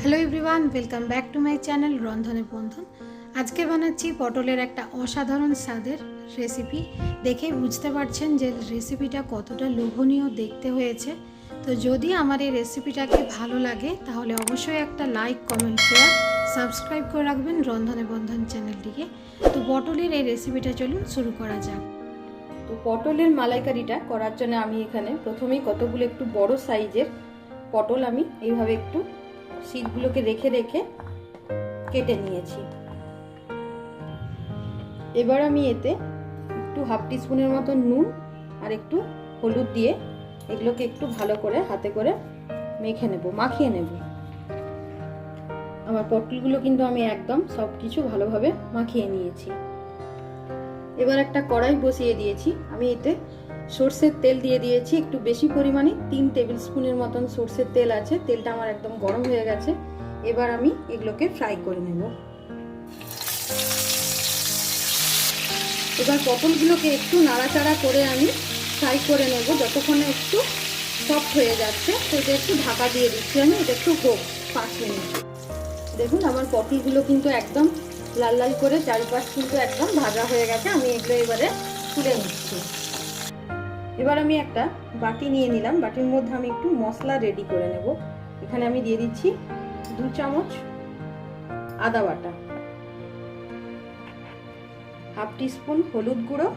Hello everyone welcome back to my channel Rondhone Bondhon আজকে বানাচ্ছি পটলের একটা অসাধারণ স্বাদের রেসিপি দেখে বুঝতে পারছেন যে রেসিপিটা কতটা লোভনীয় দেখতে হয়েছে। তো যদি আমার এই রেসিপিটাকে ভালো লাগে, তাহলে অবশ্যই একটা লাইক কমেন্ট শেয়ার সাবস্ক্রাইব করে রাখবেন রন্ধনে বন্ধন চ্যানেলটিকে তো পটলের এই রেসিপিটা চলুন শুরু করা যাক। তো পটলের মালাইকারিটা করার জন্য আমি এখানে প্রথমেই কতগুলো একটু বড় সাইজের পটল আমি এইভাবে একটু শীতগুলোকে রেখে রেখে কেটে নিয়েছি। এবার আমি এতে একটু হাফ টিস্পুনের মতো নুন আর একটু হলুদ দিয়ে এগুলোকে একটু ভালো করে হাতে করে মেখে নেব, মাখিয়ে নেব। আমার পটলগুলো কিন্তু আমি একদম সব কিছু ভালোভাবে মাখিয়ে নিয়েছি। এবার একটা কড়াই বসিয়ে দিয়েছি। আমি এতে সর্ষের তেল দিয়ে দিয়েছি, একটু বেশি পরিমাণে, তিন টেবিল স্পুনের মতন সর্ষের তেল আছে, তেলটা আমার একদম গরম হয়ে গেছে। এবার আমি এগুলোকে ফ্রাই করে নেব। এবার পটলগুলোকে একটু নাড়াচাড়া করে আমি ফ্রাই করে নেব, যতক্ষণে একটু সফট হয়ে যাচ্ছে। এটা একটু ঢাকা দিয়ে দিচ্ছি আমি, এটা একটু হোক, পাঁচ মিনিট। দেখুন, আমার পটলগুলো কিন্তু একদম লাল লাল করে চারিপাশ কিন্তু একদম ভাজা হয়ে গেছে। আমি এগুলো এবারে তুলে নিচ্ছি। এবার আমি একটা বাটি নিয়ে নিলাম। বাটির মধ্যে আমি একটু মশলা রেডি করে নেব। এখানে আমি দিয়ে দিচ্ছি দু চামচ আদা বাটা, হাফ টিস্পুন হলুদ গুঁড়ো,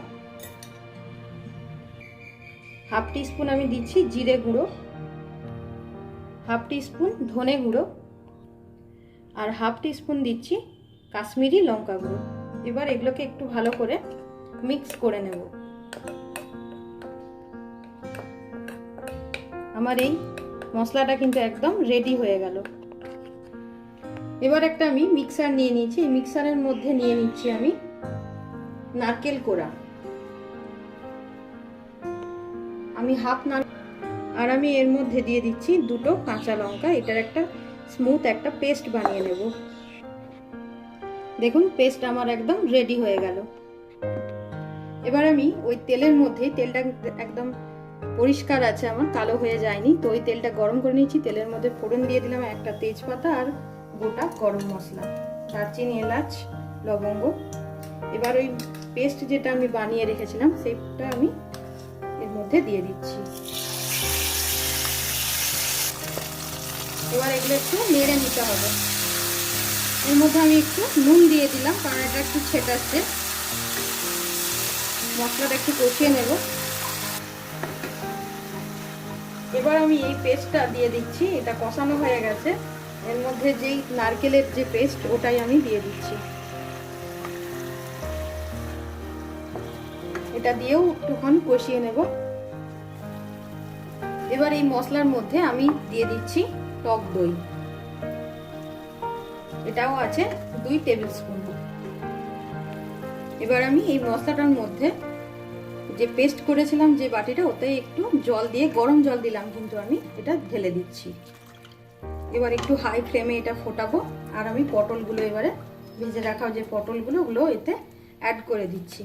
হাফ টিস্পুন আমি দিচ্ছি জিরে গুঁড়ো, হাফ টিস্পুন ধনে গুঁড়ো আর হাফ টিস্পুন দিচ্ছি কাশ্মীরি লঙ্কা গুঁড়ো। এবার এগুলোকে একটু ভালো করে মিক্স করে নেব। আমার এই মশলাটা কিন্তু একদম রেডি হয়ে গেল। এবার একটা আমি মিক্সার নিয়ে নিয়েছি। মিক্সারের মধ্যে নিয়ে নিচ্ছি আমি নারকেল কোড়া। আমি হাফ নার আর আমি এর মধ্যে দিয়ে দিচ্ছি দুটো কাঁচা লঙ্কা। এটার একটা স্মুথ একটা পেস্ট বানিয়ে নেব। দেখুন পেস্ট আমার একদম রেডি হয়ে গেল। এবার আমি ওই তেলের মধ্যে, তেলটা একদম পরিষ্কার আছে আমার কালো হয়ে যায়নি। তো ওই তেলটা গরম করে নিয়েছি, তেলের মধ্যে ফোড়ন দিয়ে দিলাম একটা তেজপাতা আর গোটা গরম মশলা, দারচিনি, এলাচ, লবঙ্গ। এবার ওই পেস্ট যেটা আমি বানিয়ে রেখেছিলাম, সেইটা আমি এর মধ্যে দিয়ে দিচ্ছি। এবার এগুলো একটু নেড়ে নিতে হবে। এর মধ্যে আমি একটু নুন দিয়ে দিলাম, কারণ এটা একটু ছেটাচ্ছে। মশলাটা একটু কষিয়ে নেব। এবার আমি এই পেস্টটা দিয়ে দিচ্ছি, এটা কষানো হয়ে গেছে। এর মধ্যে যেই নারকেলের যে পেস্ট, ওটাই আমি দিয়ে দিচ্ছি। এটা দিয়েও একটুক্ষণ কষিয়ে নেব। এবার এই মশলার মধ্যে আমি দিয়ে দিচ্ছি টক দই। এটাও আছে দুই টেবিল স্পুন। এবার আমি এই মশলাটার মধ্যে যে পেস্ট করেছিলাম যে বাটিটা, ওতে একটু জল দিয়ে, গরম জল দিলাম কিন্তু আমি, এটা ঢেলে দিচ্ছি। এবার একটু হাই ফ্লেমে এটা ফোটাবো, আর আমি পটলগুলো এবারে ভেজে রাখা যে পটলগুলো, ওগুলো এতে অ্যাড করে দিচ্ছি।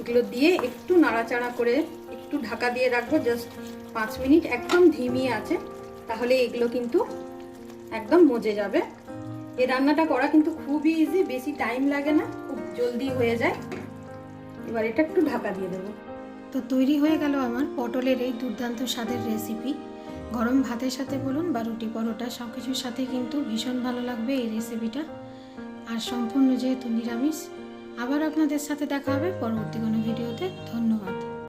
এগুলো দিয়ে একটু নাড়াচাড়া করে একটু ঢাকা দিয়ে রাখব জাস্ট পাঁচ মিনিট, একদম ধিমি আছে, তাহলে এগুলো কিন্তু একদম মজে যাবে। এই রান্নাটা করা কিন্তু খুবই ইজি বেশি টাইম লাগে না, খুব জলদি হয়ে যায়। এবার এটা একটু ঢাকা দিয়ে দেবো। তো তৈরি হয়ে গেল আমার পটলের এই দুর্দান্ত স্বাদের রেসিপি গরম ভাতের সাথে বলুন বা রুটি পরোটা সব কিছুর সাথে কিন্তু ভীষণ ভালো লাগবে এই রেসিপিটা আর সম্পূর্ণ যেহেতু নিরামিষ, আবার আপনাদের সাথে দেখা হবে পরবর্তী কোনো ভিডিওতে ধন্যবাদ।